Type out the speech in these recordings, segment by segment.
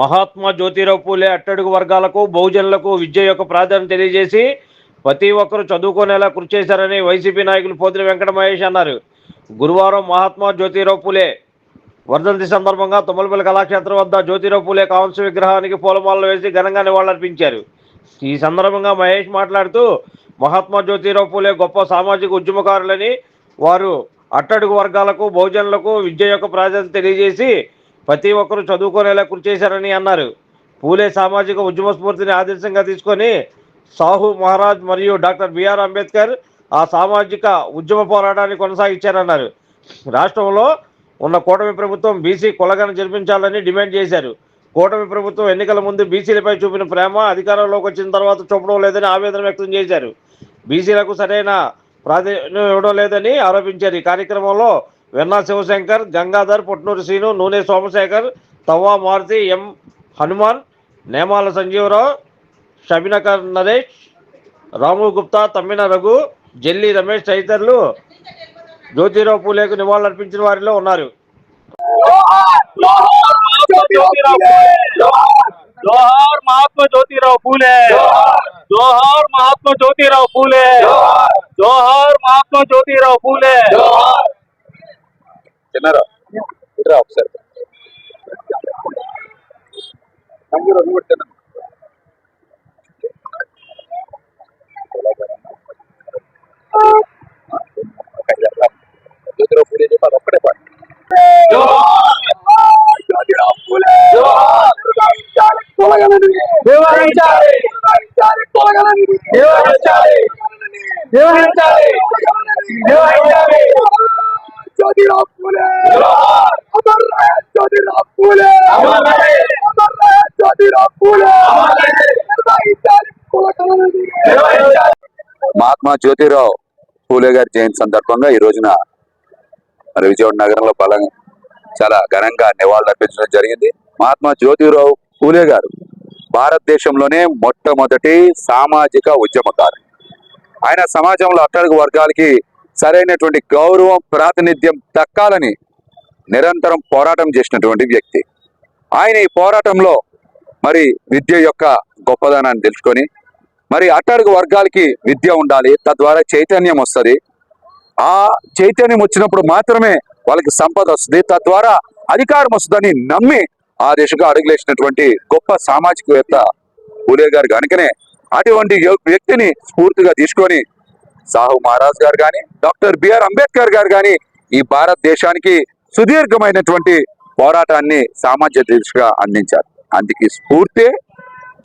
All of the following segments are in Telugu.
మహాత్మా జ్యోతిరావు పూలే అట్టడుగు వర్గాలకు బహుజనులకు విద్య యొక్క ప్రాధాన్యత తెలియజేసి ప్రతి ఒక్కరూ చదువుకునేలా కృషి చేశారని వైసీపీ నాయకులు పోతిరి వెంకట మహేష్ అన్నారు. గురువారం మహాత్మా జ్యోతిరావు పూలే వర్ధంతి సందర్భంగా తుమ్మలపల్లి కళాక్షేత్రం వద్ద జ్యోతిరావు పూలే కాంస్య విగ్రహానికి పూలమాలలు వేసి ఘనంగా నివాళులర్పించారు. ఈ సందర్భంగా మహేష్ మాట్లాడుతూ మహాత్మా జ్యోతిరావు పూలే గొప్ప సామాజిక ఉద్యమకారులని వారు అట్టడుగు వర్గాలకు బహుజనులకు విద్య యొక్క ప్రాధాన్యత తెలియజేసి ప్రతి ఒక్కరూ చదువుకునేలా కృషి చేశారని అన్నారు. పూలే సామాజిక ఉద్యమ స్ఫూర్తిని ఆదర్శంగా తీసుకొని సాహు మహారాజ్ మరియు డాక్టర్ బిఆర్ అంబేద్కర్ ఆ సామాజిక ఉద్యమ పోరాటాన్ని కొనసాగించారన్నారు. రాష్ట్రంలో ఉన్న కూటమి ప్రభుత్వం బీసీ కులగన జరిపించాలని డిమాండ్ చేశారు. కూటమి ప్రభుత్వం ఎన్నికల ముందు బీసీలపై చూపిన ప్రేమ అధికారంలోకి వచ్చిన తర్వాత చూపడం లేదని ఆవేదన వ్యక్తం చేశారు. బీసీలకు సరైన ప్రాధాన్యం ఇవ్వడం లేదని ఆరోపించారు. ఈ కార్యక్రమంలో వెన్నా శివశంకర్ గంగాధర్ పుట్నూరు శ్రీను నూనె సోమశేఖర్ తవ్వా మారుతి ఎం హనుమాన్ నేమాల సంజీవరావు షబినకర్ నరేష్ రాము గుప్తా తమ్మిన రఘు జెల్లి రమేష్ తదితరులు జ్యోతిరావు పూలేకు నివాళులర్పించిన వారిలో ఉన్నారు. జోహార్ మహాత్మ జ్యోతిరావు పూలే. జోహార్ మహాత్మ జ్యోతిరావు పూలే. జోహార్ జ్యోతిరావు పూలే. తిన్నారా? ఇట్రా ఒకసారి? నంబర్ రెండు పెట్టాను మహాత్మా జ్యోతిరావు పూలే గారి జయంతి సందర్భంగా ఈ రోజున మరి విజయవాడ నగరంలో బలంగా చాలా ఘనంగా నివాళులర్పించడం జరిగింది. మహాత్మా జ్యోతిరావు పూలే గారు భారతదేశంలోనే మొట్టమొదటి సామాజిక ఉద్యమకారు. ఆయన సమాజంలో అట్టడుగు వర్గాలకి సరైనటువంటి గౌరవం ప్రాతినిధ్యం దక్కాలని నిరంతరం పోరాటం చేసినటువంటి వ్యక్తి. ఆయన ఈ పోరాటంలో మరి విద్య యొక్క గొప్పదనాన్ని తెలుసుకొని మరి అట్టడుగు వర్గాలకి విద్య ఉండాలి తద్వారా చైతన్యం వస్తుంది. ఆ చైతన్యం వచ్చినప్పుడు మాత్రమే వాళ్ళకి సంపద వస్తుంది తద్వారా అధికారం వస్తుందని నమ్మి ఆ దిశగా అడుగులేసినటువంటి గొప్ప సామాజికవేత్త పూలే గారు కనుకనే అటువంటి యో- వ్యక్తిని స్ఫూర్తిగా తీసుకొని సాహు మహారాజ్ గారు కానీ డాక్టర్ బిఆర్ అంబేద్కర్ గారు కానీ ఈ భారతదేశానికి సుదీర్ఘమైనటువంటి పోరాటాన్ని సామాజిక దిశగా అందించారు. అందుకే స్ఫూర్తి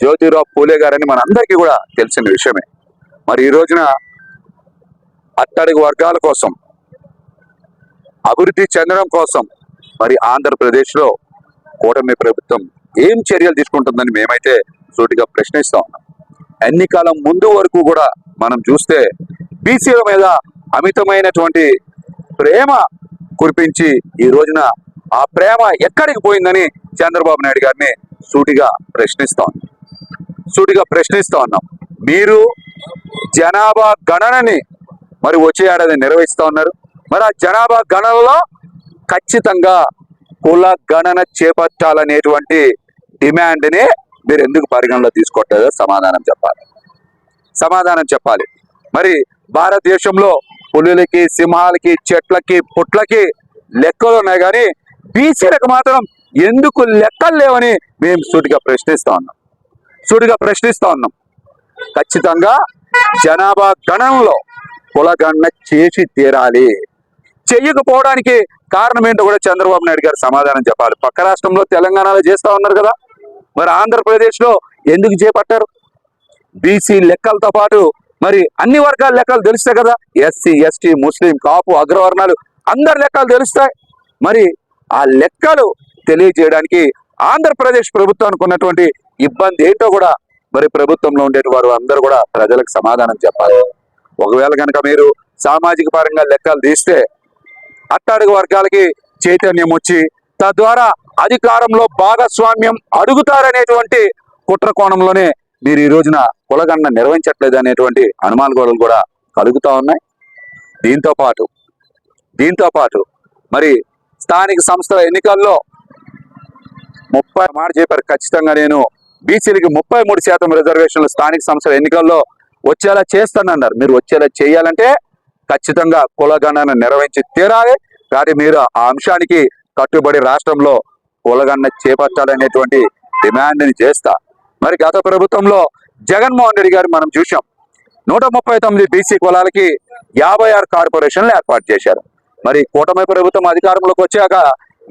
జ్యోతిరావు పూలే గారని మనందరికీ కూడా తెలిసిన విషయమే. మరి ఈ రోజున అట్టడుగు వర్గాల కోసం అభివృద్ధి చెందడం కోసం మరి ఆంధ్రప్రదేశ్లో కూటమి ప్రభుత్వం ఏం చర్యలు తీసుకుంటుందని మేమైతే సూటిగా ప్రశ్నిస్తా ఉన్నాం. ఎన్నికల ముందు వరకు కూడా మనం చూస్తే బీసీల మీద అమితమైనటువంటి ప్రేమ కురిపించి ఈ రోజున ఆ ప్రేమ ఎక్కడికి పోయిందని చంద్రబాబు నాయుడు గారిని సూటిగా ప్రశ్నిస్తా ఉన్నాం. సూటిగా ప్రశ్నిస్తూ ఉన్నాం. మీరు జనాభా గణనని మరి వచ్చే ఏడాది నిర్వహిస్తూ ఉన్నారు. మరి ఆ జనాభా గణనలో ఖచ్చితంగా కుల గణన చేపట్టాలనేటువంటి డిమాండ్ని మీరు ఎందుకు పరిగణలో తీసుకోవట్లేదో సమాధానం చెప్పాలి. సమాధానం చెప్పాలి. మరి భారతదేశంలో పులులకి సింహాలకి చెట్లకి పుట్లకి లెక్కలు ఉన్నాయి కానీ బీసీలకు మాత్రం ఎందుకు లెక్కలు లేవని మేము సూటిగా ప్రశ్నిస్తా ఉన్నాం. సూటిగా ప్రశ్నిస్తా ఉన్నాం. ఖచ్చితంగా జనాభా గణంలో కులగణన చేసి తీరాలి. చెయ్యకపోవడానికి కారణం ఏంటో కూడా చంద్రబాబు నాయుడు గారు సమాధానం చెప్పాలి. పక్క రాష్ట్రంలో తెలంగాణలో చేస్తా ఉన్నారు కదా. మరి ఆంధ్రప్రదేశ్లో ఎందుకు చేపట్టారు? బీసీ లెక్కలతో పాటు మరి అన్ని వర్గాల లెక్కలు తెలుస్తాయి కదా. ఎస్సీ ఎస్టీ ముస్లిం కాపు అగ్రవర్ణాలు అందరి లెక్కలు తెలుస్తాయి. మరి ఆ లెక్కలు తెలియజేయడానికి ఆంధ్రప్రదేశ్ ప్రభుత్వానికి ఉన్నటువంటి ఇబ్బంది ఏంటో కూడా మరి ప్రభుత్వంలో ఉండేటి వారు అందరూ కూడా ప్రజలకు సమాధానం చెప్పాలి. ఒకవేళ కనుక మీరు సామాజిక పరంగా లెక్కలు తీస్తే అట్టడుగు వర్గాలకి చైతన్యం వచ్చి తద్వారా అధికారంలో భాగస్వామ్యం అడుగుతారనేటువంటి కుట్ర కోణంలోనే మీరు ఈ రోజున కులగన్న నిర్వహించట్లేదు అనేటువంటి అనుమానాలు కూడా కలుగుతూ ఉన్నాయి. దీంతో పాటు దీంతో పాటు మరి స్థానిక సంస్థల ఎన్నికల్లో ముప్పై మాట చెప్పారు. ఖచ్చితంగా నేను బీసీలకి ముప్పై మూడు శాతం రిజర్వేషన్లు స్థానిక సంస్థల ఎన్నికల్లో వచ్చేలా చేస్తానన్నారు. మీరు వచ్చేలా చేయాలంటే ఖచ్చితంగా కులగణన నిర్వహించి తీరాలి. కానీ మీరు ఆ అంశానికి కట్టుబడి రాష్ట్రంలో కులగణన చేపట్టాలనేటువంటి డిమాండ్ని చేస్తా. మరి గత ప్రభుత్వంలో జగన్మోహన్ రెడ్డి గారు మనం చూసాం నూట ముప్పై తొమ్మిది బీసీ కులాలకి యాభై ఆరు కార్పొరేషన్లు ఏర్పాటు చేశారు. మరి కూటమి ప్రభుత్వం అధికారంలోకి వచ్చాక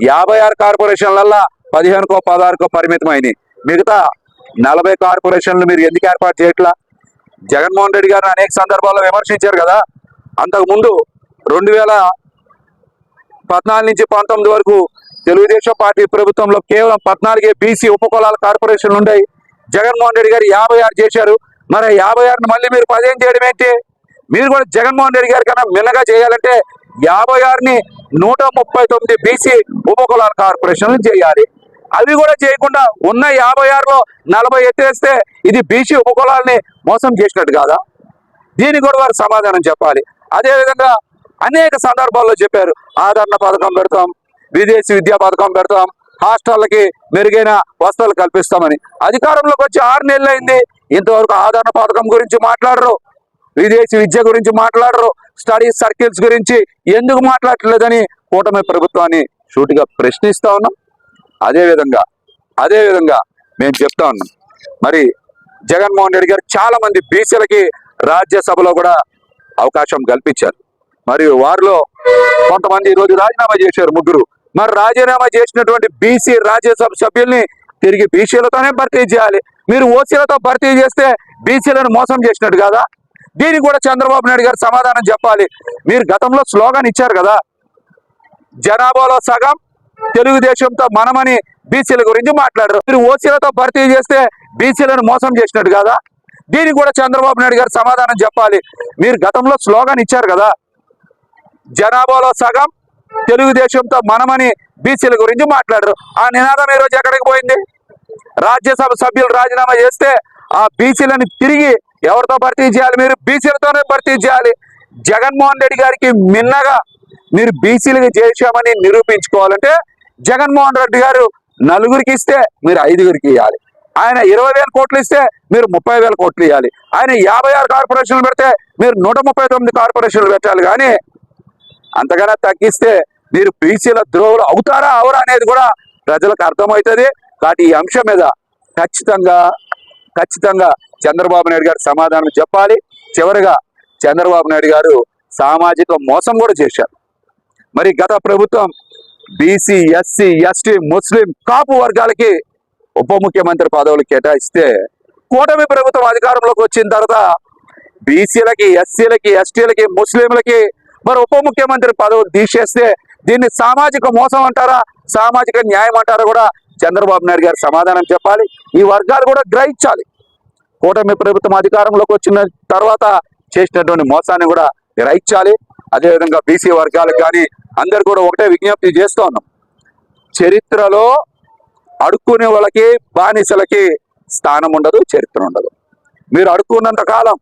యాభై ఆరు కార్పొరేషన్లల్లా పదిహేనుకో పదహారుకో పరిమితమైనవి మిగతా నలభై కార్పొరేషన్లు మీరు ఎందుకు ఏర్పాటు చేయట్లా? జగన్మోహన్ రెడ్డి గారిని అనేక సందర్భాల్లో విమర్శించారు కదా. అంతకుముందు రెండు వేల పద్నాలుగు నుంచి పంతొమ్మిది వరకు తెలుగుదేశం పార్టీ ప్రభుత్వంలో కేవలం పద్నాలుగే బీసీ ఉపకులాల కార్పొరేషన్లు ఉన్నాయి జగన్మోహన్ రెడ్డి గారు యాభై ఆరు చేశారు. మరి యాభై ఆరును మళ్ళీ మీరు పదేం చేయడం ఏంటి? మీరు కూడా జగన్మోహన్ రెడ్డి గారి కన్నా మిన్నగా చేయాలంటే యాభై ఆరుని నూట ముప్పై తొమ్మిది బీసీ ఉపకులాల కార్పొరేషన్లు చేయాలి. అవి కూడా చేయకుండా ఉన్న యాభై ఆరులో నలభై ఎత్తేస్తే ఇది బీసీ ఉపకులాలని మోసం చేసినట్టు కాదా? దీనికి కూడా వారు సమాధానం చెప్పాలి. అదేవిధంగా అనేక సందర్భాల్లో చెప్పారు. ఆదరణ పథకం పెడతాం విదేశీ విద్యా పథకం పెడతాం హాస్టళ్ళకి మెరుగైన వసతులు కల్పిస్తామని. అధికారంలోకి వచ్చి ఆరు నెలలు అయింది. ఇంతవరకు ఆదరణ పథకం గురించి మాట్లాడరు. విదేశీ విద్య గురించి మాట్లాడరు. స్టడీ సర్కిల్స్ గురించి ఎందుకు మాట్లాడట్లేదని కూటమి ప్రభుత్వాన్ని సూటిగా ప్రశ్నిస్తా ఉన్నాం. అదే విధంగా అదే విధంగా మేము చెప్తా ఉన్నాం. మరి జగన్మోహన్ రెడ్డి గారు చాలా మంది బీసీలకి రాజ్యసభలో కూడా అవకాశం కల్పించారు. మరియు వారిలో కొంతమంది ఈరోజు రోజు రాజీనామా చేశారు ముగ్గురు. మరి రాజీనామా చేసినటువంటి బీసీ రాజ్యసభ సభ్యుల్ని తిరిగి బీసీలతోనే భర్తీ చేయాలి. మీరు ఓసీలతో భర్తీ చేస్తే బీసీలను మోసం చేసినట్టు కదా? దీనికి కూడా చంద్రబాబు నాయుడు గారు సమాధానం చెప్పాలి. మీరు గతంలో స్లోగన్ ఇచ్చారు కదా జనాభాలో సగం తెలుగుదేశంతో మనమని బీసీల గురించి మాట్లాడరు. మీరు ఓసీలతో భర్తీ చేస్తే బీసీలను మోసం చేసినట్టు కదా? దీనికి కూడా చంద్రబాబు నాయుడు గారు సమాధానం చెప్పాలి. మీరు గతంలో స్లోగన్ ఇచ్చారు కదా. జనాభాలో సగం తెలుగుదేశంతో మనమని బీసీల గురించి మాట్లాడరు. ఆ నినాదం ఈరోజు ఎక్కడికి పోయింది? రాజ్యసభ సభ్యులు రాజీనామా చేస్తే ఆ బీసీలను తిరిగి ఎవరితో భర్తీ చేయాలి మీరు? బీసీలతోనే భర్తీ చేయాలి. జగన్మోహన్ రెడ్డి గారికి మిన్నగా మీరు బీసీలుగా చేశామని నిరూపించుకోవాలంటే జగన్మోహన్ రెడ్డి గారు నలుగురికి ఇస్తే మీరు ఐదుగురికి ఇవ్వాలి ఆయన ఇరవై వేల కోట్లు ఇస్తే మీరు ముప్పై వేల కోట్లు ఇవ్వాలి ఆయన యాభై ఆరు కార్పొరేషన్లు పెడితే మీరు నూట ముప్పై తొమ్మిది కార్పొరేషన్లు పెట్టాలి కానీ అంతకన్నా తగ్గిస్తే మీరు బీసీల ద్రోహులు అవుతారా అవరా అనేది కూడా ప్రజలకు అర్థమవుతుంది. కాబట్టి ఈ అంశం మీద ఖచ్చితంగా ఖచ్చితంగా చంద్రబాబు నాయుడు గారు సమాధానం చెప్పాలి. చివరిగా చంద్రబాబు నాయుడు గారు సామాజిక మోసం కూడా చేశారు. మరి గత ప్రభుత్వం బీసీ ఎస్సీ ఎస్టీ ముస్లిం కాపు వర్గాలకి ఉప ముఖ్యమంత్రి పదవులు కేటాయిస్తే కూటమి ప్రభుత్వం అధికారంలోకి వచ్చిన తర్వాత బీసీలకి ఎస్సీలకి ఎస్టీలకి ముస్లింలకి మరి ఉప ముఖ్యమంత్రి పదవులు తీసేస్తే దీన్ని సామాజిక మోసం అంటారా? సామాజిక న్యాయం అంటారా కూడా చంద్రబాబు నాయుడు గారు సమాధానం చెప్పాలి. ఈ వర్గాలు కూడా గ్రహించాలి. కూటమి ప్రభుత్వం అధికారంలోకి వచ్చిన తర్వాత చేసినటువంటి మోసాన్ని కూడా గ్రహించాలి. అదేవిధంగా బీసీ వర్గాలకు కానీ అందరు కూడా ఒకటే విజ్ఞప్తి చేస్తూ ఉన్నాం. చరిత్రలో అడుక్కునే వాళ్ళకి బానిసలకి స్థానం ఉండదు చరిత్ర ఉండదు. మీరు అడుక్కున్నంత కాలం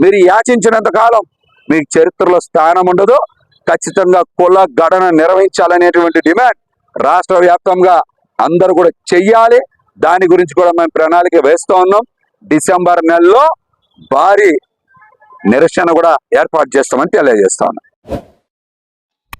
మీరు యాచించినంత కాలం మీకు చరిత్రలో స్థానం ఉండదు. ఖచ్చితంగా కుల గడన నిర్వహించాలనేటువంటి డిమాండ్ రాష్ట్ర వ్యాప్తంగా అందరూ కూడా చెయ్యాలి. దాని గురించి కూడా మేము ప్రణాళిక వేస్తూ ఉన్నాం. డిసెంబర్ నెలలో భారీ నిరసన కూడా ఏర్పాటు చేస్తామని తెలియజేస్తా ఉన్నాం.